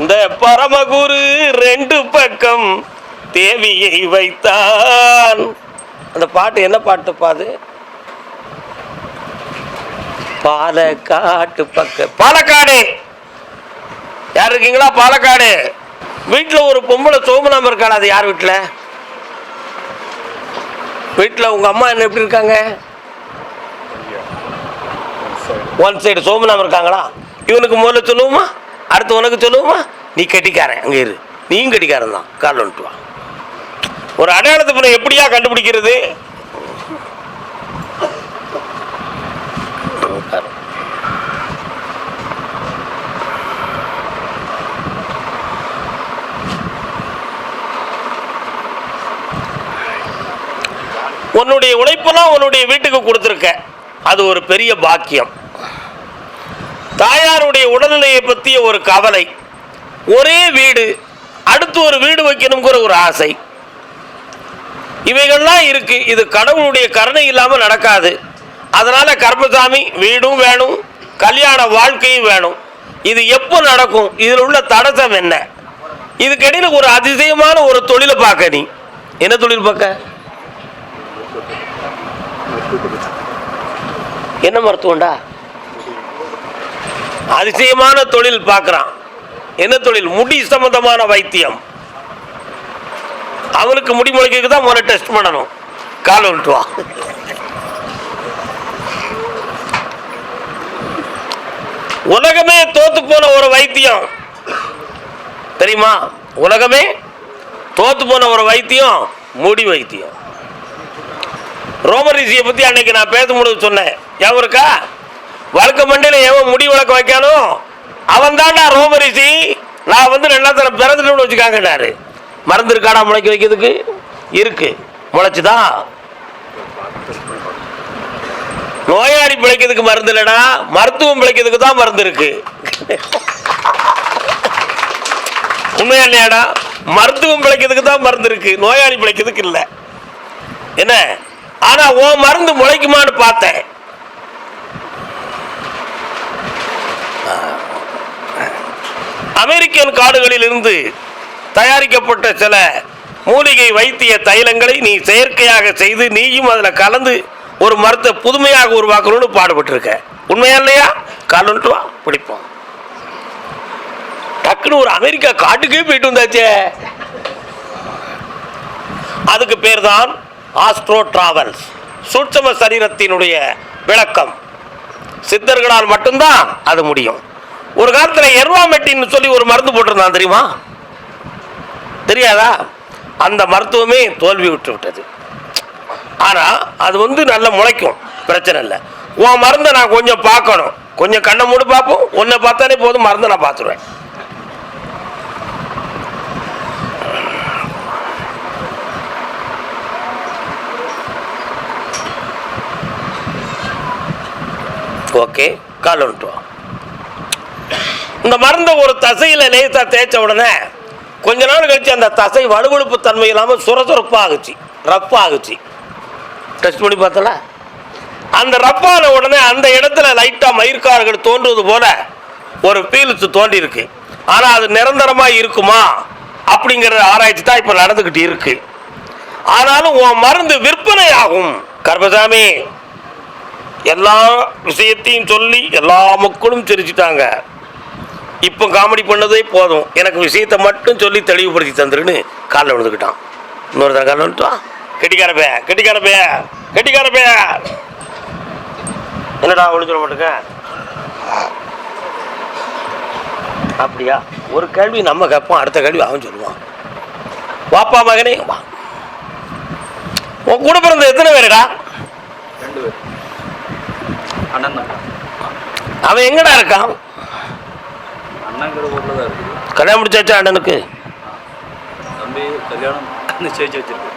இந்த பரமகுரு ரெண்டு பக்கம் தேவியை வைத்தான். அந்த பாட்டு என்ன பாட்டு பாது பாலக்காட்டு பக்க பாலக்காடு! யார் இருக்கீங்களா? பாலக்காடு! வீட்டில் ஒரு பொம்பளை சோமனாம இருக்காள்? அது யார் வீட்டில் வீட்டில் உங்கள் அம்மா என்ன எப்படி இருக்காங்க? ஒன் சைடு சோமனாம இருக்காங்களா? இவனுக்கு முதல்ல சொல்லுவோமா? அடுத்து உனக்கு சொல்லுவோமா? நீ கட்டிக்காரன். அங்கே இரு. நீயும் கட்டிக்காரன் தான். கால் வந்துட்டு வா. ஒரு அடையாளத்தை பின்ன எப்படியா கண்டுபிடிக்கிறது? உன்னுடைய உழைப்பெல்லாம் உன்னுடைய வீட்டுக்கு கொடுத்துருக்க. அது ஒரு பெரிய பாக்கியம். தாயாருடைய உடல்நிலையை பற்றிய ஒரு கவலை. ஒரே வீடு அடுத்து ஒரு வீடு வைக்கணுங்கிற ஒரு ஆசை. இவைகள்லாம் இருக்கு. இது கடவுளுடைய கருணை இல்லாமல் நடக்காது. அதனால கர்மசாமி வீடும் வேணும் கல்யாண வாழ்க்கையும் வேணும். இது எப்போ நடக்கும்? இதில் உள்ள தடசம் என்ன? இதுக்கிடையில ஒரு அதிசயமான ஒரு தொழிலை பார்க்க நீ. என்ன தொழில் பார்க்க? என்ன மருத்துவம்டா அதிசயமான தொழில் பார்க்குறான். என்ன தொழில்? முடி சம்பந்தமான வைத்தியம். அவனுக்கு முடி முளைக்கு தான் முதல்ல டெஸ்ட் பண்ணணும். கால் வந்துட்டு உலகமே தோத்து போன ஒரு வைத்தியம். தெரியுமா? உலகமே தோத்து போன ஒரு வைத்தியம் முடி வைத்தியம். ரோமரிசியை பற்றி அன்னைக்கு நான் பேசும்போது சொன்னேன். ஞாபகம் இருக்கா? வழக்கு மண்டையில் எவன் முடி வழக்கு வைக்கானோ? அவன் தான்டா ரோமரிசி. நான் வந்து ரெண்டாவது பிறந்துட்டு வச்சுக்காங்கன்னாரு. மருந்து இருக்காடா முளைக்க வைக்கிறதுக்கு? இருக்கு. முளைச்சுதான் நோயாளி பிழைக்கிறதுக்கு மருந்து இல்லைடா. மருத்துவம் பிழைக்கிறதுக்கு தான் மருந்து இருக்கு. உண்மையா இல்லையாடா? மருத்துவம் பிழைக்கிறதுக்கு தான் மருந்து இருக்கு. நோயாளி பிழைக்கிறதுக்கு இல்லை. என்ன? ஆனா உன் மருந்து முளைக்குமான்னு பார்த்தேன். அமெரிக்கன் காடுகளில் இருந்து தயாரிக்கப்பட்ட சில மூலிகை வைத்திய தைலங்களை நீ செயற்கையாக செய்து நீயும் அதில் கலந்து ஒரு மரத்தை புதுமையாக உருவாக்கணும்னு பாடுபட்டிருக்க. உண்மையா இல்லையா? காலன்ட்டு வா பிடிப்போம். டக்குன்னு ஒரு அமெரிக்கா காட்டுக்கே போயிட்டு வந்தாச்சே. அதுக்கு பேர் தான் ஆஸ்ட்ரோ டிராவல்ஸ். சூட்சம சரீரத்தினுடைய விளக்கம். சித்தர்களால் மட்டும்தான் அது முடியும். ஒரு காலத்தில் எர்வாமெட்டின்னு சொல்லி ஒரு மருந்து போட்டிருந்தான் தெரியுமா? தெரியாதா? அந்த மருத்துவமே தோல்வி விட்டு விட்டது. ஆனால் அது வந்து நல்லா முளைக்கும். பிரச்சனை இல்லை. உன் மருந்தை நான் கொஞ்சம் பார்க்கணும். கொஞ்சம் கண்ணை மூடி பார்ப்போம் உன்னை பார்த்தாலே போதும். மருந்தை நான் பார்த்துருவேன். ஓகே கால் வந்துட்டு இந்த மருந்தை ஒரு தசையில் லேசாக தேய்ச்ச உடனே கொஞ்ச நாள் கழிச்சு அந்த தசை வலுவழுப்பு தன்மை இல்லாமல் சுரசுரப்பாக ஆகுச்சு ரப்பாக ஆகுச்சு டெஸ்ட் பண்ணி பார்த்தல? அந்த ரப்பான உடனே அந்த இடத்துல லைட்டாக மயிர்கார்கள் தோன்றுவது போல ஒரு பீல்ஸ் தோண்டி இருக்கு ஆனால் அது நிரந்தரமாக இருக்குமா? அப்படிங்கிற ஆராய்ச்சி தான் இப்போ நடந்துக்கிட்டு இருக்கு. ஆனாலும் உன் மருந்து விற்பனை ஆகும் கர்பசாமி எல்லா விஷயத்தையும் சொல்லி எல்லா மக்களும் சிரிச்சிட்டாங்க. இப்போ காமெடி பண்ணதே போதும். எனக்கு விஷயத்தை மட்டும் சொல்லி தெளிவுபடுத்தி தந்துருன்னு காலில் விழுந்துக்கிட்டான். இன்னொரு தடவை காலில் விழுந்துட்டான் கெட்டிக்கார பே கெட்டிக்கார பே கெட்டிக்கார பே என்னடா சொல்ல மாட்டேங்க அப்படியா? ஒரு கேள்வி நம்ம கேட்போம் அடுத்த கேள்வி அவன் சொல்லுவான். வாப்பா மகனே வா. உன் கூட பிறந்த எத்தனை பேருடா? ரெண்டு பேர். அண்ணன் தான். அவன் எங்கடா இருக்கான் அண்ணங்கிற ஊரில் தான் இருக்குது கல்யாணம் முடிச்சாச்சா அண்ணனுக்கு? தம்பி கல்யாணம் நிச்சயிச்சு வச்சிருக்கு.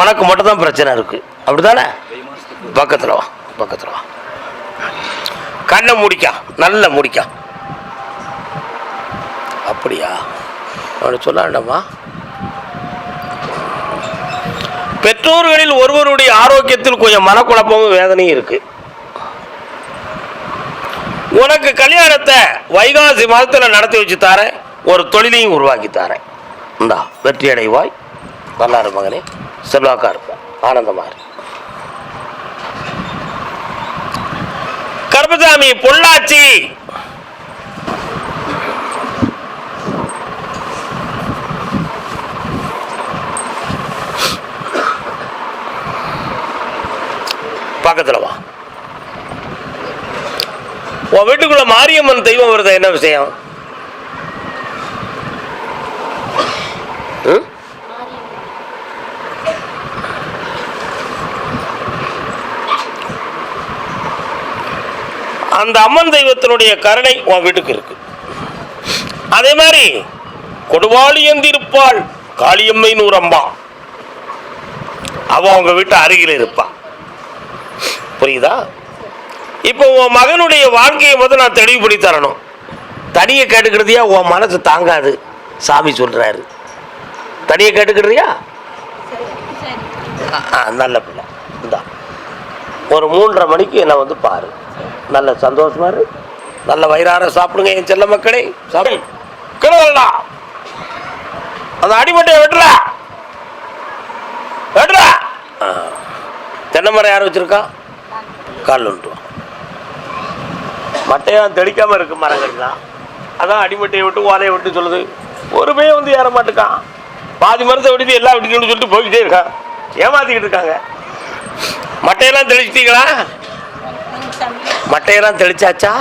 உனக்கு மட்டும் தான் பிரச்சனை இருக்கு. அப்படிதானே கை மாதத்துக்கு பக்கத்தில் வா பக்கத்தில் வா. கண்ணை முடிக்கா நல்ல முடிக்கா. அப்படியா? அவனை சொல்ல வேண்டாமா பெற்றோர்களில் ஒருவருடைய ஆரோக்கியத்தில் கொஞ்சம் மனக்குழப்பமும் வேதனையும் இருக்கு. உனக்கு கல்யாணத்தை வைகாசி மாதத்துல நடத்தி வச்சு தாரேன். ஒரு தொழிலையும் உருவாக்கி தாரேன். இந்தா வெற்றி அடைவாய். நல்லா மகனே செல்வாக்கா இருப்பேன். ஆனந்தமா கருப்பசாமி பொள்ளாச்சி. பக்கத்தில் வா. உன் வீட்டுக்குள்ள மாரியம்மன் தெய்வம் வருது? என்ன விஷயம்? ம்? அந்த அம்மன் தெய்வத்தினுடைய கருணை உன் வீட்டுக்கு இருக்கு. அதே மாதிரி கொடுவாளி எந்திருப்பாள் காளியம்மை நூறம்பா. அவன் உங்க வீட்டு அருகில் இருப்பா. புரியுதா? இப்போ உன் மகனுடைய வாழ்க்கையை முதல் நான் தெளிவுபடி தரணும். தனியை கேட்டுக்கிறதையா உன் மனசு தாங்காது சாமி சொல்றாரு. தனியை கேட்டுக்கிறியா நல்ல பிள்ளை. இந்தா. ஒரு மூன்றரை மணிக்கு என்னை வந்து பாரு. நல்ல சந்தோஷமா இரு. நல்ல வயிறார சாப்பிடுங்க என் செல்ல மக்களே. சாப்பிடு கிடவல்லா அந்த அடிமட்டையை வெட்டுறா வெட்டுறா. தென்னை மரம் யார் வச்சிருக்கா? கால். வந்துட்டு வா. மட்டையெல்லாம் தெளிக்காம இருக்கு மரங்கள்லாம். அதான் அடிமட்டையை விட்டு ஓலையை விட்டு சொல்லுது. ஒரு பையன் வந்து ஏற மாட்டுக்கான். பாதி மரத்தை விடுத்து எல்லாம் விட்டுக்கணும்னு சொல்லிட்டு போய்கிட்டே இருக்கான் ஏமாத்திக்கிட்டு இருக்காங்க. மட்டையெல்லாம் தெளிச்சிட்டீங்களா? மட்டையெல்லாம் தெளிச்சாச்சா?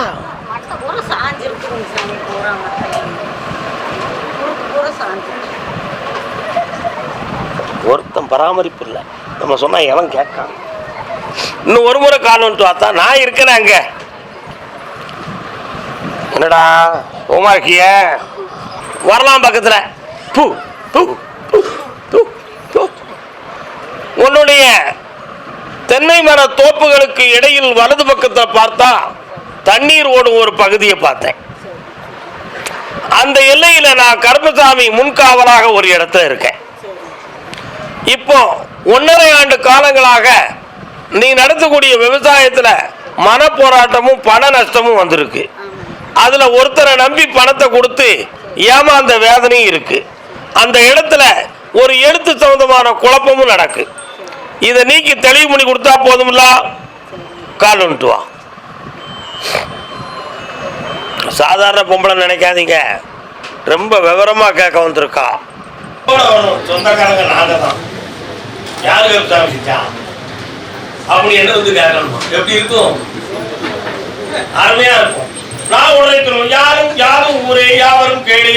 ஒருத்தன் பராமரிப்பு இல்லை. நம்ம சொன்னா எவன் கேட்கான். இன்னும் ஒரு முறை வந்துட்டு வாத்தா நான் இருக்கிறேன் அங்க. என்னடா ஓமா இருக்கிய? வரலாம் பக்கத்தில். பூ பூ உன்னுடைய தென்னை மர தோப்புகளுக்கு இடையில் வலது பக்கத்தில் பார்த்தா தண்ணீர் ஓடும் ஒரு பகுதியை பார்த்தேன். அந்த எல்லையில் நான் கருப்பசாமி முன்காவலாக ஒரு இடத்துல இருக்கேன். இப்போ ஒன்றரை ஆண்டு காலங்களாக நீ நடத்தக்கூடிய விவசாயத்தில் மன போராட்டமும் பண நஷ்டமும் வந்திருக்கு. அதுல ஒருத்தரை நம்பி பணத்தை கொடுத்து ஏமாந்த வேதனையும் இருக்கு. அந்த இடத்துல ஒரு எழுத்து சம்பந்தமான குழப்பமும் நடக்கு. இதை நீக்கி தெளிவு பண்ணி கொடுத்தா போதும்ல? கால் வந்துட்டு சாதாரண பொம்பளை நினைக்காதீங்க. ரொம்ப விவரமா கேட்க வந்திருக்கா. சொந்தக்காரங்க நாங்க தான் யாரு அப்படி என்ன வந்து கேட்கணுமா எப்படி இருக்கும்? அருமையா இருக்கும். நான் உழைக்கணும் யாரும் யாரும் ஊரே யாவரும் கேளு.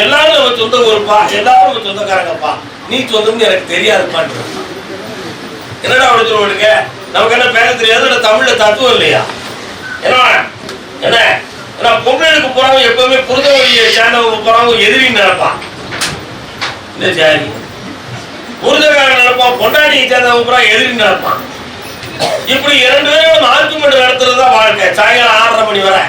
எல்லாரும் நம்ம சொந்த ஊருப்பா எல்லாரும் நம்ம சொந்தக்காரங்கப்பா. நீ சொந்தம்னு எனக்கு தெரியாதுப்பான்னு என்னடா அப்படி சொல்லுவாங்க நமக்கு என்ன பேச தெரியாது தமிழ்ல தத்துவம் இல்லையா? என்ன? என்ன? ஏன்னா பொங்கலுக்கு போறவங்க எப்பவுமே புரித வழியை சேர்ந்தவங்க போறவங்க எதிரின்னு நினைப்பான் இந்த ஜாதி? புரிதக்காரன் நினைப்பான் பொண்டாட்டியை சேர்ந்தவங்க போறா எதிரின்னு நினைப்பான் இப்படி இரண்டு பேரும் ஆர்குமெண்ட் நடத்துறது தான் வாழ்க்கை. சாயங்காலம் ஆறரை மணி வரை.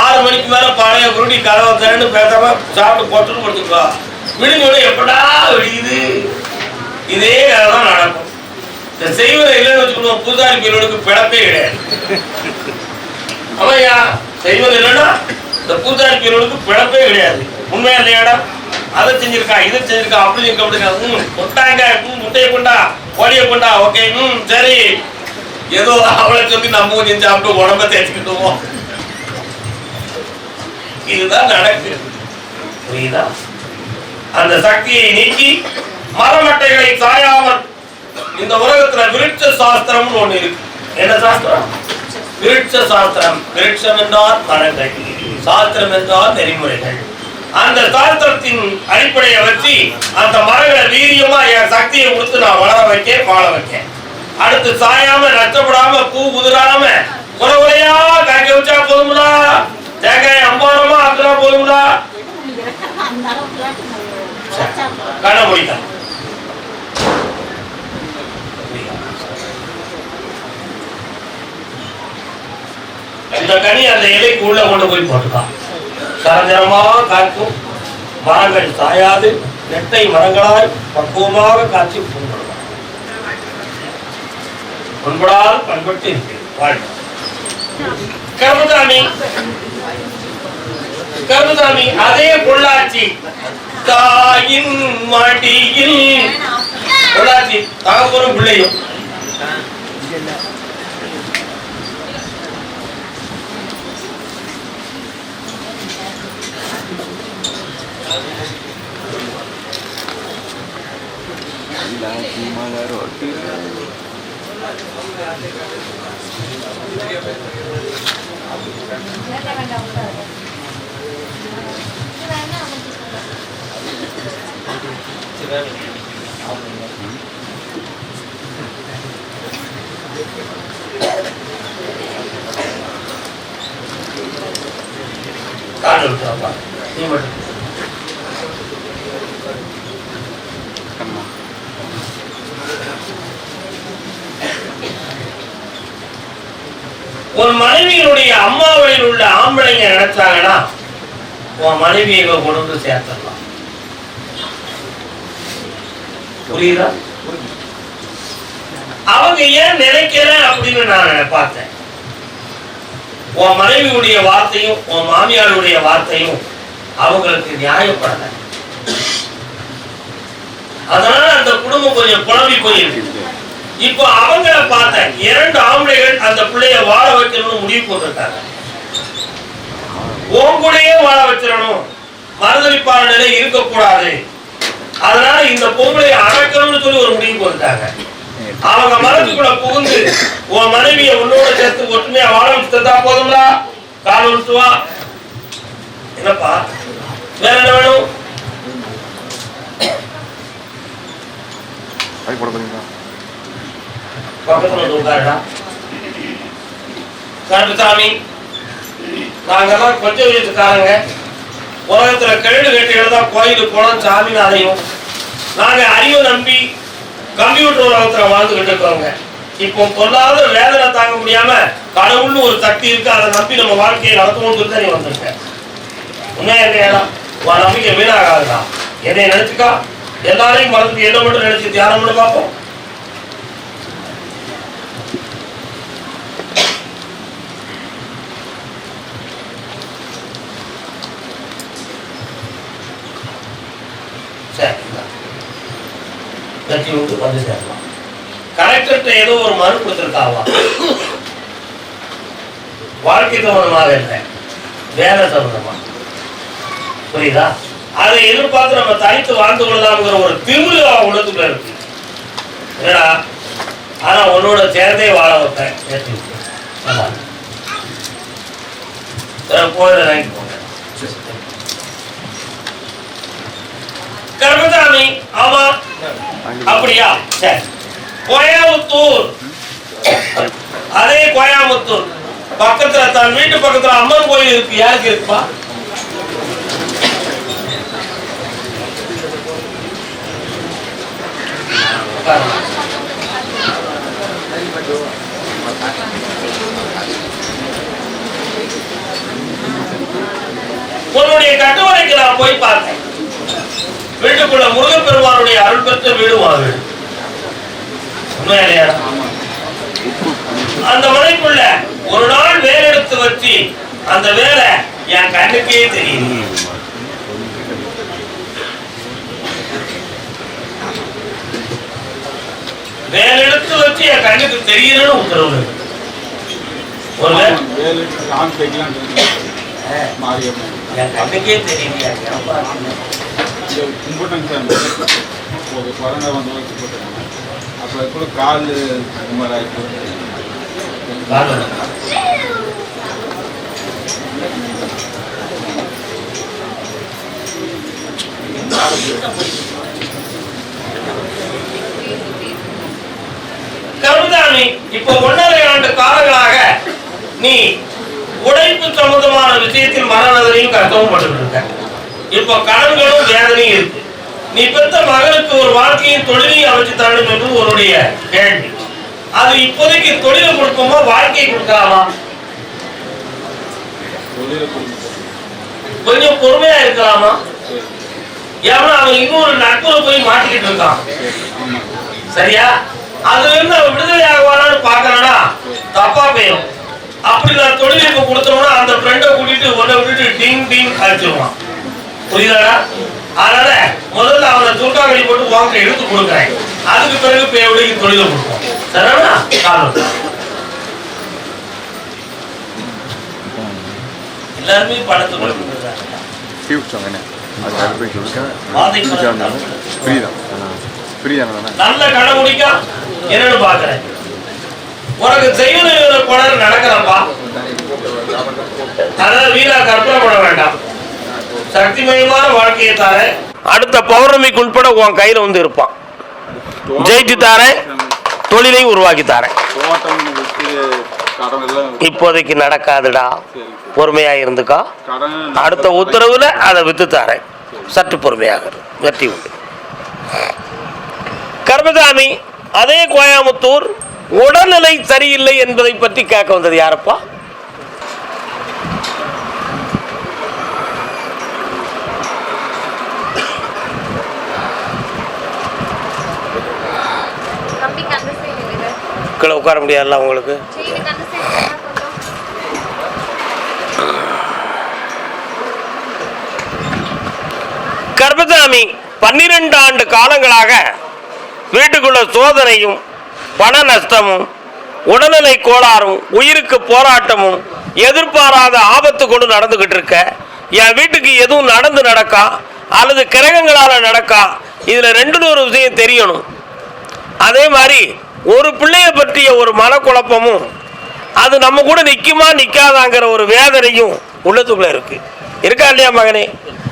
ஆறு மணிக்கு மேல பழைய குருடி கதவை திறந்து பேசாம சாப்பிட்டு போட்டுட்டு கொடுத்துக்கோ விடுங்க எப்படா விடியுது இதே தான் நடக்கும். இந்த செய்வதை இல்லைன்னு வச்சுக்கணும் பூசாரி பீரியடுக்கு பிழப்பே கிடையாது. ஆமாய்யா செய்வது இல்லைன்னா இந்த பூசாரி பீரியடுக்கு பிழப்பே கிடையாது. உண்மையா இல்லையாடா? அதை செஞ்சிருக்கா இதை செஞ்சிருக்கா அப்படி செஞ்சு அப்படி ம் கொட்டாங்க முட்டையை கொண்டா கோழியை கொண்டா ஓகே ம் சரி. ஏதோ அவளை சொல்லி நம்ம கொஞ்சம் சாப்பிட்டு உடம்ப தேய்ச்சிக்கிட்டுவோம் இதுதான் நடக்குது புரியுதா? அந்த சக்தியை நீக்கி மரமட்டைகளை சாயாமல் இந்த உலகத்துல விருட்ச சாஸ்திரம்னு ஒண்ணு இருக்கு. என்ன சாஸ்திரம்? விருட்ச சாஸ்திரம். விருட்சம் என்றால் மரங்கள் சாஸ்திரம் என்றால் நெறிமுறைகள். அந்த சாஸ்திரத்தின் அடிப்படையை வச்சு அந்த மரங்களை வீரியமா என் சக்தியை கொடுத்து நான் வளர வைக்க வாழ வைக்கேன். அடுத்து சாயாம நஷ்டப்படாம பூ குதிராம குறவுலையா காய்க்க வச்சா போதும்டா. தேங்காய் அம்பாரமா ஆக்குனா போதும்டா. கண அளவுக்குலாம் இந்த கனி அந்த இலைக்கு உள்ள கொண்டு போய் போட்டுக்கலாம் சரஞ்சரமா காக்கும் மரங்கள் சாயாது. நெட்டை மரங்களாய் பக்குவமாக காட்சி பூங்கொடுக்கும் பண்படால் பண்பட்டு இருக்கிறது. வாழ்க்கை கர்மதாமி. கருமசாமி அதே பொள்ளாச்சி. தாயின் மடியில். பொள்ளாச்சி தகப்பனும் பிள்ளையும் கால் விட்டுறாப்பா நீ மட்டும் உன் மனைவியினுடைய அம்மாவளியில் உள்ள ஆம்பளைங்க நினைச்சாங்கன்னா உன் மனைவியை இவ கொண்டு வந்து சேர்த்துடலாம். புரியுதா? அவங்க ஏன் நினைக்கிறேன் அப்படின்னு நான் பார்த்தேன். உன் மனைவியுடைய வார்த்தையும் உன் மாமியாருடைய வார்த்தையும் அவங்களுக்கு நியாயப்படல. அதனால அந்த குடும்பம் கொஞ்சம் குழம்பி போயிருக்கு. இப்போ அவங்கள பார்த்தேன். இரண்டு ஆம்பளைகள் அந்த பிள்ளைய வாழ வைக்கணும்னு முடிவு போட்டிருக்காங்க. உன் கூடயே வாழ வச்சிடணும். மறுதளிப்பாளர் நிலை இருக்கக்கூடாது. அதனால இந்த பொம்பளையை அடக்கணும்னு சொல்லி ஒரு முடிவு போட்டாங்க அவங்க மனசுக்குள்ள புகுந்து உன் மனைவியை உன்னோட சேர்த்து ஒற்றுமையா வாழ வச்சு தந்தா போதும்லா கால் விட்டு வா. என்னப்பா? வேற என்ன வேணும்? பக்கத்துல உட்காருடா. கருப்புசாமி நாங்கெல்லாம் கொஞ்சம் வீட்டுக்காரங்க. உலகத்துல கேடு கட்டிகள் தான் கோயிலுக்கு போனோம் சாமின்னு அறையும் நாங்க அறிவை நம்பி கம்ப்யூட்டர் உலகத்துல வாழ்ந்துகிட்டு இருக்கோங்க இப்போ பொருளாத வேதனை தாங்க முடியாம கடவுள்னு ஒரு சக்தி இருக்கு அதை நம்பி நம்ம வாழ்க்கையை நடத்தணும்னு தான் நீ வந்திருக்க உண்மையா இல்லையா உன் நம்பிக்கை வீணாகாதுடா. எதை நினைச்சுக்கா? எல்லாரையும் மறந்து என்ன மட்டும் நினைச்சு தியானம் பண்ணி பார்ப்போம். சரி இந்தா. வெற்றி உண்டு வந்து சேரலாம் கலெக்டர்கிட்ட ஏதோ ஒரு மனு கொடுத்துருக்காவா? வாழ்க்கை சம்பந்தமாக இல்லை. வேலை சம்பந்தமா புரியுதா? அதை எதிர்பார்த்து நம்ம தனித்து வாழ்ந்து கொள்ளலாம்ங்கிற ஒரு திமிரு அவன் இருக்கு. என்னடா? ஆனா உன்னோட சேர்ந்தே வாழ வைப்பேன். ஏற்றி விட்டு. நல்லா போங்க. கர்மசாமி ஆமா. அப்படியா? சரி. கோயமுத்தூர். அதே கோயமுத்தூர். பக்கத்துல தன் வீட்டு பக்கத்துல அம்மன் கோயில் இருக்கு. யாருக்கு இருக்குப்பா? உன்னுடைய கட்டுமனைக்கு நான் போய் பார்த்தேன். வீட்டுக்குள்ள முருகப்பெருமானுடைய அருள் பெற்ற வீடு வா வீடு உண்மையா இல்லையா? அந்த மனைக்குள்ள ஒரு நாள் வேலை எடுத்து வச்சு அந்த வேலை என் கண்ணுக்கே தெரியுது வேலை எடுத்து வச்சு என் கண்ணுக்கு தெரியணும்னு உத்தரவு என் கண்ணுக்கே? இந்த கும்பிட்டங்க சார் ஒரு கொரோனா வந்த போட்டாங்க அப்போ கூட கால் இந்த மாதிரி ஆகிட்டு. கருதாமி இப்போ ஒன்றரை ஆண்டு காலங்களாக நீ உழைப்பு சம்பந்தமான விஷயத்தில் மனநலனையும் கஷ்டமும் பட்டுட்டு இருக்க. இப்போ கடன்களும் வேதனையும் இருக்கு. நீ பெற்ற மகனுக்கு ஒரு வாழ்க்கையும் தொழிலையும் அமைச்சு தரணும் என்று உன்னுடைய கேள்வி. அது இப்போதைக்கு தொழிலை கொடுக்குமா வாழ்க்கையை கொடுக்கலாமா? தொழிலை கொஞ்சம் பொறுமையா இருக்கலாமா? ஏன்னா அவன் இன்னொரு நட்புல போய் மாட்டிக்கிட்டு இருக்கான். சரியா? அதுல இருந்து அவன் விடுதலை ஆகுவானான்னு பாக்கலனா தப்பா போயிடும் அப்படி நான் தொழிலுக்கு கொடுத்தோம்னா அந்த ஃப்ரெண்டை கூட்டிட்டு உன்னை விட்டுட்டு டிங் டிங் அடிச்சிருவான். புரியுதாடா அதனால முதல்ல அவனை தூக்காங்கடி போட்டு வாங்க எடுத்து கொடுக்குறேன். அதுக்கு பிறகு பேவடிக்கு தொழிலை கொடுப்போம். சரியா காலம் எல்லாருமே படத்தை கொடுக்குறாங்க நல்ல கடை முடிக்கா? என்னன்னு பாக்குறேன் உனக்கு குணர் நடக்கிறப்பா. அதாவது வீணா கற்பனை பண்ண வேண்டாம். சக்திமயமான வாழ்க்கையை தார அடுத்த பௌர்ணமிக்கு உட்பட உன் கையில வந்து இருப்பான். ஜெயிச்சு தாரேன் தொழிலை உருவாக்கி தாரேன் இப்போதைக்கு நடக்காதுடா. பொறுமையா இருந்துக்கா. அடுத்த உத்தரவுல அதை வித்து தாரேன் சற்று பொறுமையாக வெற்றி உண்டு. கர்மசாமி அதே கோயமுத்தூர் உடல்நிலை சரியில்லை என்பதை பற்றி கேட்க வந்தது யாரப்பா தம்பிக்கு அந்த சைடு இல்லைங்க கீழே உட்கார முடியாதுல்ல உங்களுக்கு? கர்பசாமி பன்னிரெண்டு கர்மசாமி ஆண்டு காலங்களாக வீட்டுக்குள்ள சோதனையும் பண நஷ்டமும் உடல்நிலை கோளாறும் உயிருக்கு போராட்டமும் எதிர்பாராத ஆபத்து கொண்டு நடந்துகிட்டு இருக்க. என் வீட்டுக்கு எதுவும் நடந்து நடக்கா? அல்லது கிரகங்களால் நடக்கா? இதில் ரெண்டு நூறு விஷயம் தெரியணும். அதே மாதிரி ஒரு பிள்ளைய பற்றிய ஒரு மனக்குழப்பமும் அது நம்ம கூட நிற்குமா நிற்காதாங்கிற ஒரு வேதனையும் உள்ளத்துக்குள்ள இருக்கு. இருக்கா இல்லையா மகனே?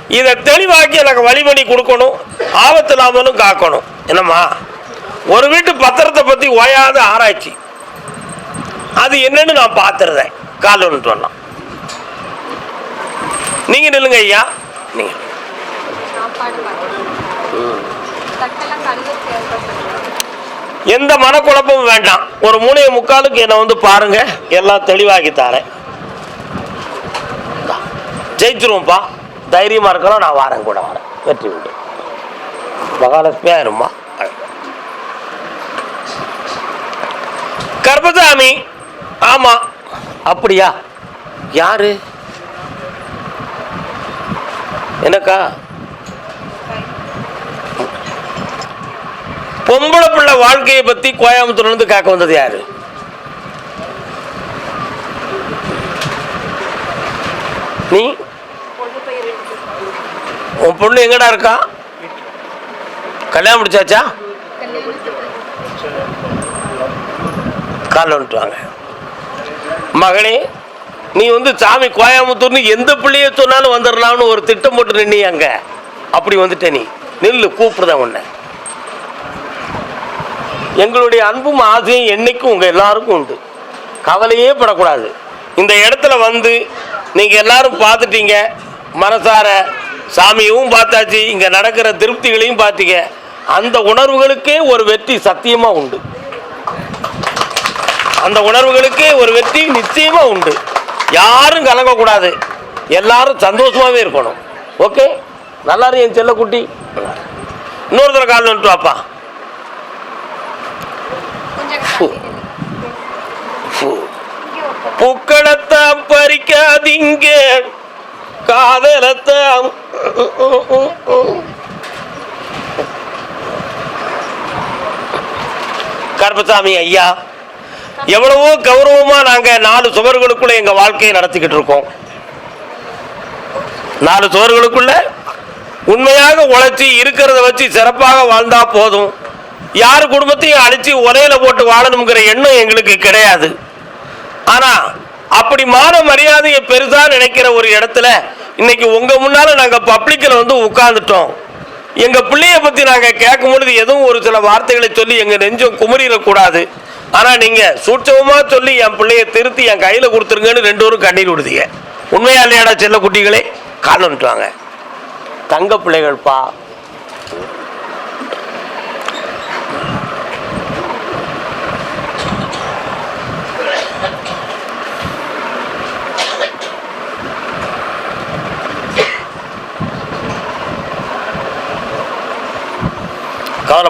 இதை தெளிவாக்கி எனக்கு வழி பண்ணி கொடுக்கணும் ஆபத்து இல்லாமலும் காக்கணும். என்னம்மா? ஒரு வீட்டு பத்திரத்தை பற்றி ஓயாத ஆராய்ச்சி. அது என்னன்னு நான் பார்த்துருந்தேன் கால் ஒன்று வரலாம். நீங்கள் நில்லுங்க ஐயா. நீங்கள் சாப்பாடு பார்க்கணும் தட்டெல்லாம் கழுவ தேவைப்படுது எந்த மனக்குழப்பமும் வேண்டாம். ஒரு மூணைய முக்காலுக்கு என்னை வந்து பாருங்க எல்லாம் தெளிவாகி தாரேன். ஜெயிச்சிருவோம்ப்பா. தைரியமாக இருக்கலாம் நான் வாரேன் கூட வரேன். வெற்றி உண்டு. மகாலட்சுமியா இருமா கர்பசாமி ஆமாம் அப்படியா? யாரு? எனக்கா பொம்பளை பிள்ளை வாழ்க்கையை பத்தி கோயம்புத்தூர்ல இருந்து கேட்க வந்தது யாரு? நீ? உன் பொண்ணு எங்கடா இருக்கா? கல்யாணம் முடிச்சாச்சா? கல்யாணத்துக்கு கால் வந்துட்டு வாங்க. நீ வந்து சாமி கோயம்புத்தூர்னு எந்த பிள்ளைய சொன்னாலும் வந்துடலாம்னு ஒரு திட்டம் போட்டு நின்னி அங்க. அப்படி வந்துட்ட நீ. நெல் கூப்பிடுதான் உன்னை. எங்களுடைய அன்பும் ஆசையும் என்னைக்கும் உங்கள் எல்லாருக்கும் உண்டு. கவலையே படக்கூடாது. இந்த இடத்துல வந்து நீங்கள் எல்லாரும் பார்த்துட்டீங்க. மனசார சாமியும் பார்த்தாச்சு. இங்கே நடக்கிற திருப்திகளையும் பார்த்தீங்க அந்த உணர்வுகளுக்கே ஒரு வெற்றி சத்தியமாக உண்டு. அந்த உணர்வுகளுக்கே ஒரு வெற்றி நிச்சயமாக உண்டு. யாரும் கலங்கக்கூடாது. எல்லாரும் சந்தோஷமாகவே இருக்கணும். ஓகே? நல்லா இருக்கும் என் செல்லக்குட்டி. இன்னொரு தடவை கால் வந்துட்டு வாப்பா. கொஞ்சம் இங்கே பறிக்காதீங்க. காதலத்தாம். கருப்பசாமி ஐயா எவ்வளவோ கௌரவமா நாங்க நாலு சுவர்களுக்குள்ள எங்க வாழ்க்கையை நடத்திக்கிட்டு இருக்கோம். நாலு சுவர்களுக்குள்ள உண்மையாக உழைச்சி இருக்கிறத வச்சு சிறப்பாக வாழ்ந்தா போதும். யார் குடும்பத்தையும் அழிச்சு ஒலையில போட்டு வாழணுங்கிற எண்ணம் எங்களுக்கு கிடையாது. ஆனா அப்படி மான மரியாதையை பெருசா நினைக்கிற ஒரு இடத்துல இன்னைக்கு உங்க முன்னால நாங்க பப்ளிக்ல வந்து உட்கார்ந்துட்டோம். எங்க பிள்ளைய பத்தி நாங்க கேட்கும் பொழுது எதுவும் ஒரு சில வார்த்தைகளை சொல்லி எங்க நெஞ்சம் குமரிடக்கூடாது ஆனா நீங்க சூட்சமா சொல்லி என் பிள்ளைய திருத்தி என் கையில கொடுத்துருங்கன்னு ரெண்டு பேரும் கண்ணீர் விடுதீங்க. உண்மையா இல்லையாடா செல்ல குட்டிகளே கால் தங்க பிள்ளைகள்ப்பா.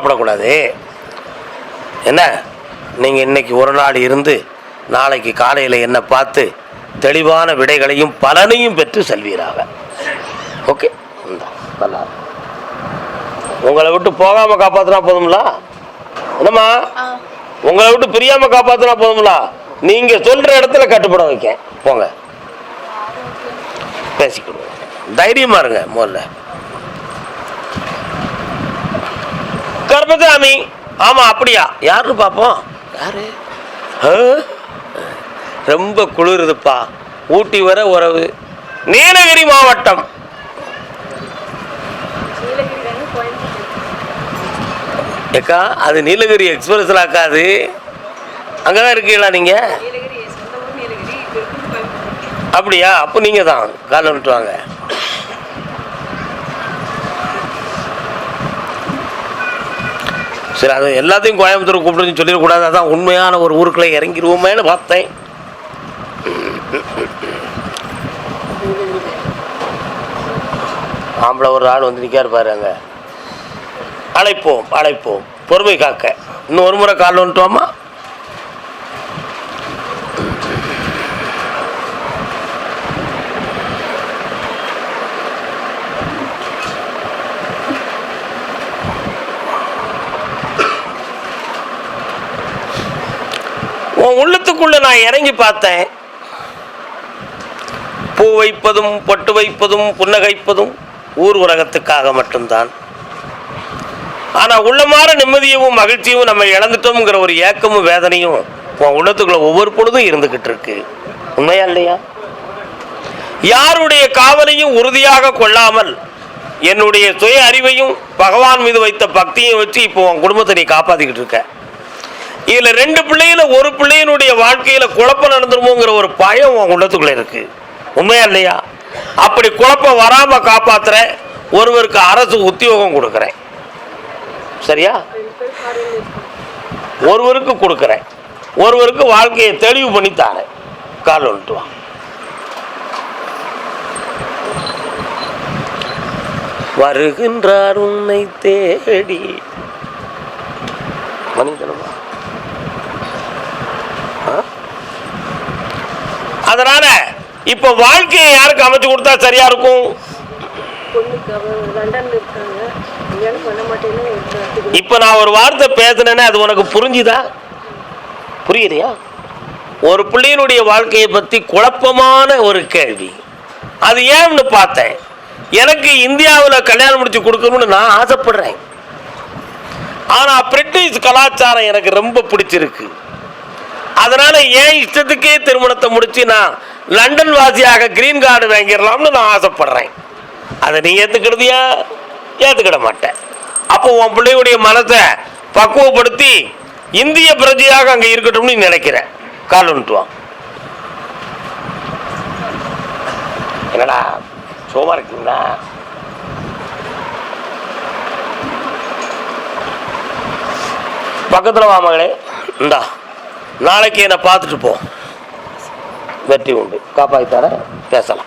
கவலைப்படக்கூடாது என்ன? நீங்கள் இன்னைக்கு ஒரு நாள் இருந்து நாளைக்கு காலையில் என்னை பார்த்து தெளிவான விடைகளையும் பலனையும் பெற்று செல்வீராக. ஓகே? நல்லா. உங்களை விட்டு போகாமல் காப்பாற்றினா போதுங்களா என்னம்மா? உங்களை விட்டு பிரியாமல் காப்பாற்றினா போதுங்களா நீங்கள் சொல்கிற இடத்துல கட்டுப்பட வைக்க போங்க. பேசிக்கிடுவோம். தைரியமாக இருங்க முதல்ல. கர்பசாமி ஆமா அப்படியா? யாருன்னு பார்ப்போம் யாரு? ரொம்ப குளிருதுப்பா. ஊட்டி வர உறவு. நீலகிரி மாவட்டம். ஏக்கா அது நீலகிரி எக்ஸ்பிரஸ்ல அக்காது அங்கதான் இருக்கீங்களா நீங்க? அப்படியா? அப்போ நீங்க தான் காலை விட்டு சரி அது எல்லாத்தையும் கோயம்புத்தூர் கூப்பிட்டுன்னு சொல்லிடக்கூடாது. அதான் உண்மையான ஒரு ஊருக்குள்ளே இறங்கிடுவோமேனு பார்த்தேன். ஆம்பளை ஒரு ஆள் வந்து நிற்காரு பாருங்க அழைப்போம் அழைப்போம். பொறுமை காக்க. இன்னும் ஒரு முறை கால் வந்துட்டோமா? அதுக்குள்ள நான் இறங்கி பார்த்தேன். பூ வைப்பதும் பொட்டு வைப்பதும் புன்னகைப்பதும் ஊர் உலகத்துக்காக மட்டும்தான். ஆனால் உள்ளமாற நிம்மதியும் மகிழ்ச்சியும் நம்ம இழந்துட்டோம்ங்கிற ஒரு ஏக்கமும் வேதனையும் உன் உள்ளத்துக்குள்ள ஒவ்வொரு பொழுதும் இருந்துகிட்டு இருக்கு. உண்மையா இல்லையா? யாருடைய காவலையும் உறுதியாக கொள்ளாமல் என்னுடைய சுய அறிவையும் பகவான் மீது வைத்த பக்தியும் வச்சு இப்போ உன் குடும்பத்தை நீ காப்பாத்திக்கிட்டு இருக்க. இதுல ரெண்டு பிள்ளையில ஒரு பிள்ளையினுடைய வாழ்க்கையில குழப்பம் நடந்துருமோங்கிற ஒரு பயம் உன் உள்ளத்துக்குள்ள இருக்கு. உண்மையா இல்லையா? அப்படி குழப்பம் வராம காப்பாத்துற ஒருவருக்கு அரசு உத்தியோகம் கொடுக்குறேன். சரியா? ஒருவருக்கு கொடுக்குறேன். ஒருவருக்கு வாழ்க்கையை தெளிவு பண்ணி தாரேன். கால் வந்துட்டு வா. வருகின்றார் உன்னை தேடி. மனிதனமா அதனால இப்ப வாழ்க்கையை யாருக்கு அமைச்சு கொடுத்தா சரியா இருக்கும். இப்ப நான் ஒரு வார்த்தை பேசினேன்னா அது உனக்கு புரிஞ்சுதா? புரியுறியா ஒரு பிள்ளையினுடைய வாழ்க்கையை பத்தி குழப்பமான ஒரு கேள்வி. அது ஏன்னு பார்த்தேன். எனக்கு இந்தியாவில் கல்யாணம் முடிச்சு கொடுக்கணும்னு நான் ஆசைப்படுறேன். ஆனா பிரிட்டிஷ் கலாச்சாரம் எனக்கு ரொம்ப பிடிச்சிருக்கு. அதனால ஏன் இஷ்டத்துக்கே திருமணத்தை முடிச்சு நான் லண்டன் வாசியாக கிரீன் கார்டு வாங்கிடலாம்னு நான் ஆசைப்படுறேன். அதை நீ ஏத்துக்கிடுதியா? ஏத்துக்கிட மாட்டேன். அப்போ உன் பிள்ளையுடைய மனத்தை பக்குவப்படுத்தி இந்திய பிரஜையாக அங்கே இருக்கட்டும்னு நினைக்கிறேன் கால் என்னடா சோமா இருக்கீங்களா? பக்கத்தில் வா மகளே. இந்தா. நாளைக்கு என்னை பார்த்துட்டு போ. வெற்றி உண்டு. காப்பாற்றி தர பேசலாம்.